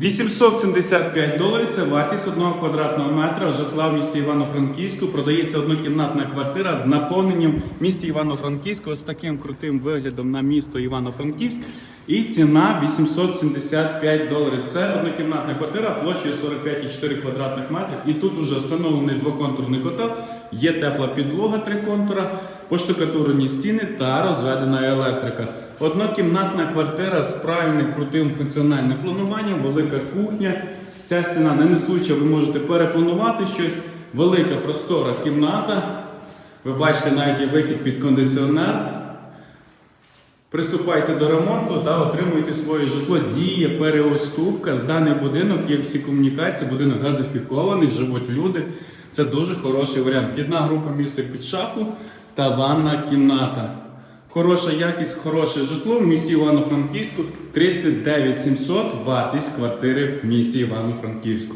875 доларів це вартість одного квадратного метра житла в місті Івано-Франківську. Продається однокімнатна квартира з наповненням в місті Івано-Франківську з таким крутим виглядом на місто Івано-Франківськ. І ціна 875 доларів. Це однокімнатна квартира площею 45,4 квадратних метрів. І тут уже встановлений двоконтурний котел, є тепла підлога три контура, поштукатурені стіни та розведена електрика. Однокімнатна квартира з правильним крутим функціональним плануванням, велика кухня. Ця стіна не несуча, ви можете перепланувати щось. Велика простора кімната. Ви бачите навіть є вихід під кондиціонер. Приступайте до ремонту та отримуйте своє житло. Діє переуступка. З даний будинок є всі комунікації, будинок газифікований, живуть люди. Це дуже хороший варіант. Вхідна група місце під шафу та ванна кімната. Хороша якість, хороше житло в місті Івано-Франківську 39 700 вартість квартири в місті Івано-Франківську.